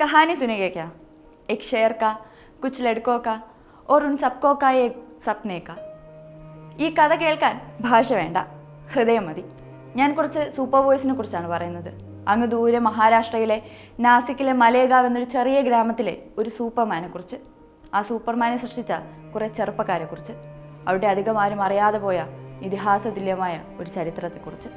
कहानी सुनेंगे क्या एक शेर का कुछ लड़कों का और उन सबको का एक सपने का ഈ കഥ കേൾക്കാൻ ഭാഷ വേണ്ട ഹൃദയം മതി ഞാൻ കുറച്ച് സൂപ്പർ ബോയ്സിനെ കുറിച്ചാണ് പറയുന്നത് അങ്ങ് ദൂരെ മഹാരാഷ്ട്രയിലെ നാസിക്കിലെ മലേഗാവ് എന്നൊരു ചെറിയ ഗ്രാമത്തിലെ ഒരു സൂപ്പർമാനെ കുറിച്ച് ആ സൂപ്പർമാനെ സൃഷ്ടിച്ച കുറേ ചെറുപ്പക്കാരെ കുറിച്ച് അവിടെ അധികം ആരും അറിയാതെ പോയ ഇതിഹാസ തുല്യമായ ഒരു ചരിത്രത്തെക്കുറിച്ച്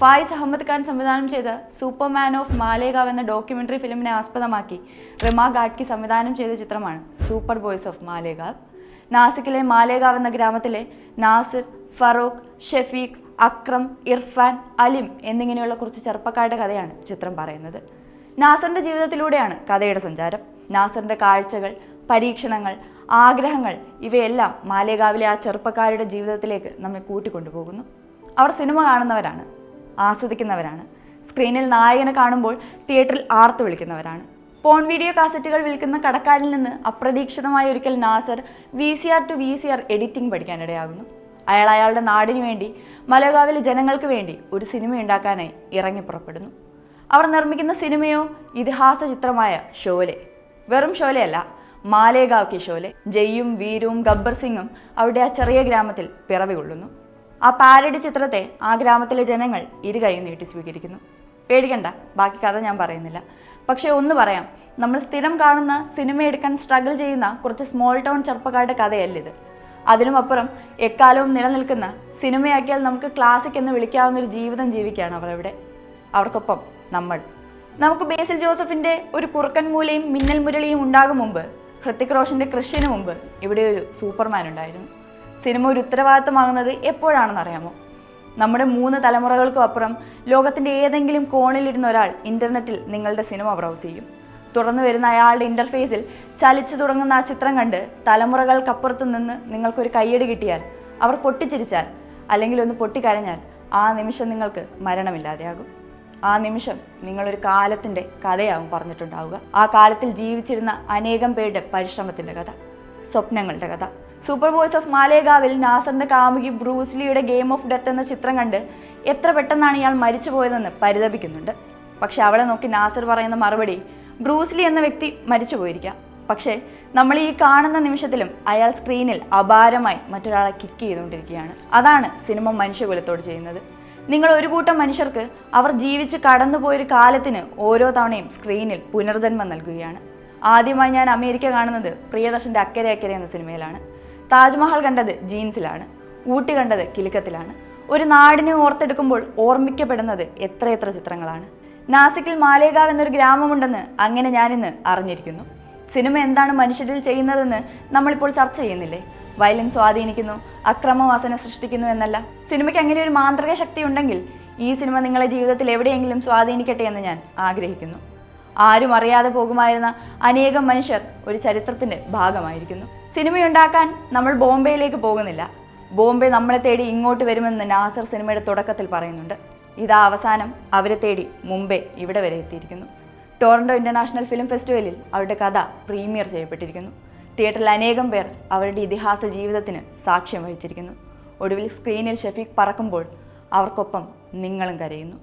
ഫായിസ് അഹമ്മദ് ഖാൻ സംവിധാനം ചെയ്ത സൂപ്പർമാൻ ഓഫ് മാലേഗാവ് എന്ന ഡോക്യുമെന്ററി ഫിലിമിനെ ആസ്പദമാക്കി റിമ ഗാഡ്കി സംവിധാനം ചെയ്ത ചിത്രമാണ് സൂപ്പർ ബോയ്സ് ഓഫ് മാലേഗാവ്. നാസിക്കിലെ മാലേഗാവ് എന്ന ഗ്രാമത്തിലെ നാസിർ ഫറൂഖ് ഷെഫീഖ് അക്രം ഇർഫാൻ അലിം എന്നിങ്ങനെയുള്ള കുറച്ച് ചെറുപ്പക്കാരുടെ കഥയാണ് ചിത്രം പറയുന്നത്. നാസറിന്റെ ജീവിതത്തിലൂടെയാണ് കഥയുടെ സഞ്ചാരം. നാസറിന്റെ കാഴ്ചകൾ പരീക്ഷണങ്ങൾ ആഗ്രഹങ്ങൾ ഇവയെല്ലാം മാലേഗാവിലെ ആ ചെറുപ്പക്കാരുടെ ജീവിതത്തിലേക്ക് നമ്മെ കൂട്ടിക്കൊണ്ടുപോകുന്നു. അവർ സിനിമ കാണുന്നവരാണ് ആസ്വദിക്കുന്നവരാണ്. സ്ക്രീനിൽ നായകനെ കാണുമ്പോൾ തിയേറ്ററിൽ ആർത്തു വിളിക്കുന്നവരാണ്. പോൺ വീഡിയോ കാസറ്റുകൾ വിൽക്കുന്ന കടക്കാരിൽ നിന്ന് അപ്രതീക്ഷിതമായ ഒരിക്കൽ Nasar V C R to V C R editing പഠിക്കാനിടയാകുന്നു. അയാൾ അയാളുടെ നാടിനു വേണ്ടി മലകാവിലെ ജനങ്ങൾക്ക് വേണ്ടി ഒരു സിനിമ ഉണ്ടാക്കാനായി ഇറങ്ങി പുറപ്പെടുന്നു. അവർ നിർമ്മിക്കുന്ന സിനിമയോ ഇതിഹാസ ചിത്രമായ ഷോലെ വെറും ഷോലയല്ല മാലേഗാവ് കി ഷോലെ ജയ്യും വീരും ഗബ്ബർ സിംഗും അവിടെ ആ ചെറിയ ഗ്രാമത്തിൽ പിറവി കൊള്ളുന്നു ആ പാരഡി ചിത്രത്തെ ആ ഗ്രാമത്തിലെ ജനങ്ങൾ ഇരുകൈയും നീട്ടി സ്വീകരിക്കുന്നു. പേടിക്കണ്ട ബാക്കി കഥ ഞാൻ പറയുന്നില്ല. പക്ഷേ ഒന്ന് പറയാം നമ്മൾ സ്ഥിരം കാണുന്ന സിനിമ എടുക്കാൻ സ്ട്രഗിൾ ചെയ്യുന്ന കുറച്ച് സ്മോൾ ടൗൺ ചെറുപ്പക്കാരുടെ കഥയല്ല ഇത്. അതിനുമപ്പുറം എക്കാലവും നിലനിൽക്കുന്ന സിനിമയാക്കിയാൽ നമുക്ക് ക്ലാസിക് എന്ന് വിളിക്കാവുന്ന ഒരു ജീവിതം ജീവിക്കുകയാണ് അവരവിടെ അവർക്കൊപ്പം നമ്മൾ. നമുക്ക് ബേസിൽ ജോസഫിന്റെ ഒരു കുറുക്കൻ മൂലയും മിന്നൽ മുരളിയും ഉണ്ടാകും മുമ്പ്. ഹൃത്തിക് റോഷന്റെ കൃഷിന് മുമ്പ് ഇവിടെ ഒരു സൂപ്പർമാൻ ഉണ്ടായിരുന്നു. സിനിമ ഒരു ഉത്തരവാദിത്തമാകുന്നത് എപ്പോഴാണെന്ന് അറിയാമോ? നമ്മുടെ മൂന്ന് തലമുറകൾക്കും അപ്പുറം ലോകത്തിന്റെ ഏതെങ്കിലും കോണിലിരുന്ന ഒരാൾ ഇന്റർനെറ്റിൽ നിങ്ങളുടെ സിനിമ ബ്രൗസ് ചെയ്യും. തുറന്നു വരുന്ന അയാളുടെ ഇന്റർഫേസിൽ ചലിച്ചു തുടങ്ങുന്ന ആ ചിത്രം കണ്ട് തലമുറകൾക്കപ്പുറത്തു നിന്ന് നിങ്ങൾക്കൊരു കയ്യടി കിട്ടിയാൽ അവർ പൊട്ടിച്ചിരിച്ചാൽ അല്ലെങ്കിൽ ഒന്ന് പൊട്ടിക്കരഞ്ഞാൽ ആ നിമിഷം നിങ്ങൾക്ക് മരണമില്ലാതെയാകും. ആ നിമിഷം നിങ്ങളൊരു കാലത്തിന്റെ കഥയാകും പറഞ്ഞിട്ടുണ്ടാവുക. ആ കാലത്തിൽ ജീവിച്ചിരുന്ന അനേകം പേരുടെ പരിശ്രമത്തിന്റെ കഥ സ്വപ്നങ്ങളുടെ കഥ. സൂപ്പർ ബോയ്സ് ഓഫ് മാലേഗാവിൽ നാസറിന്റെ കാമുകി ബ്രൂസ്ലിയുടെ ഗെയിം ഓഫ് ഡെത്ത് എന്ന ചിത്രം കണ്ട് എത്ര പെട്ടെന്നാണ് ഇയാൾ മരിച്ചു പോയതെന്ന് പരിതപിക്കുന്നുണ്ട്. പക്ഷെ അവളെ നോക്കി നാസർ പറയുന്ന മറുപടി ബ്രൂസ്ലി എന്ന വ്യക്തി മരിച്ചു പോയിരിക്കാം. പക്ഷേ നമ്മൾ ഈ കാണുന്ന നിമിഷത്തിലും അയാൾ സ്ക്രീനിൽ അപാരമായി മറ്റൊരാളെ കിക്ക് ചെയ്തുകൊണ്ടിരിക്കുകയാണ്. അതാണ് സിനിമ മനുഷ്യകുലത്തോട് ചെയ്യുന്നത്. നിങ്ങൾ ഒരു കൂട്ടം മനുഷ്യർക്ക് അവർ ജീവിച്ച് കടന്നുപോയൊരു കാലത്തിന് ഓരോ തവണയും സ്ക്രീനിൽ പുനർജന്മം നൽകുകയാണ്. ആദ്യമായി ഞാൻ അമേരിക്ക കാണുന്നത് പ്രിയദർശന്റെ അക്കരെ അക്കരെ എന്ന സിനിമയിലാണ്. താജ്മഹൽ കണ്ടത് ജീൻസിലാണ് ഊട്ടി കണ്ടത് കിലുക്കത്തിലാണ്. ഒരു നാടിനെ ഓർത്തെടുക്കുമ്പോൾ ഓർമ്മിക്കപ്പെടുന്നത് എത്രയെത്ര ചിത്രങ്ങളാണ്. നാസിക്കിൽ മാലേഗാവ് എന്നൊരു ഗ്രാമമുണ്ടെന്ന് അങ്ങനെ ഞാനിന്ന് അറിഞ്ഞിരിക്കുന്നു. സിനിമ എന്താണ് മനുഷ്യരിൽ ചെയ്യുന്നതെന്ന് നമ്മളിപ്പോൾ ചർച്ച ചെയ്യുന്നില്ലേ? വയലൻസ് സ്വാധീനിക്കുന്നു അക്രമവാസന സൃഷ്ടിക്കുന്നു എന്നല്ല. സിനിമയ്ക്ക് അങ്ങനെ ഒരു മാന്ത്രിക ശക്തി ഉണ്ടെങ്കിൽ ഈ സിനിമ നിങ്ങളെ ജീവിതത്തിൽ എവിടെയെങ്കിലും സ്വാധീനിക്കട്ടെ എന്ന് ഞാൻ ആഗ്രഹിക്കുന്നു. ആരും അറിയാതെ പോകുമായിരുന്ന അനേകം മനുഷ്യർ ഒരു ചരിത്രത്തിന്റെ ഭാഗമായിരിക്കുന്നു. സിനിമയുണ്ടാക്കാൻ നമ്മൾ ബോംബെയിലേക്ക് പോകുന്നില്ല. ബോംബെ നമ്മളെ തേടി ഇങ്ങോട്ട് വരുമെന്ന് നാസർ സിനിമയുടെ തുടക്കത്തിൽ പറയുന്നുണ്ട്. ഇതാ അവസാനം അവരെ തേടി മുംബൈ ഇവിടെ വരെ എത്തിയിരിക്കുന്നു. ടോറന്റോ ഇന്റർനാഷണൽ ഫിലിം ഫെസ്റ്റിവലിൽ അവരുടെ കഥ പ്രീമിയർ ചെയ്യപ്പെട്ടിരിക്കുന്നു. തിയേറ്ററിൽ അനേകം പേർ അവരുടെ ഇതിഹാസ ജീവിതത്തിന് സാക്ഷ്യം വഹിച്ചിരിക്കുന്നു. ഒടുവിൽ സ്ക്രീനിൽ ഷഫീഖ് പറക്കുമ്പോൾ അവർക്കൊപ്പം നിങ്ങളും കരയുന്നു.